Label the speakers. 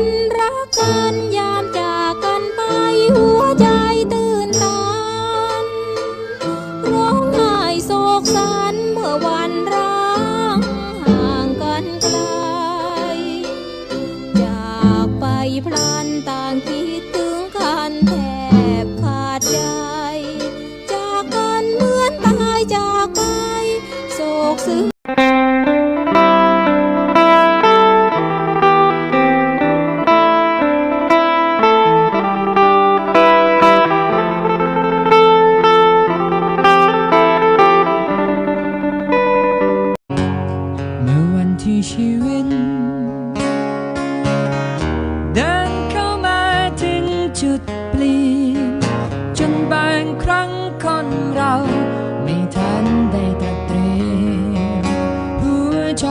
Speaker 1: นรักกันยามจากกันไปหัวใจตื่นตันร้องไห้โศกสันเมื่อวันร้างห่างกันไกล จากไปพลันต่างคิดถึงกันแทบขาดใจ จากกันเหมือนตายจากไปโศกซึ้ง
Speaker 2: ชีวิต เดินเข้ามาถึงจุดเปลี่ยน จนบางครั้งคนเราไม่ทันได้ตัดเตรียมหัวใจ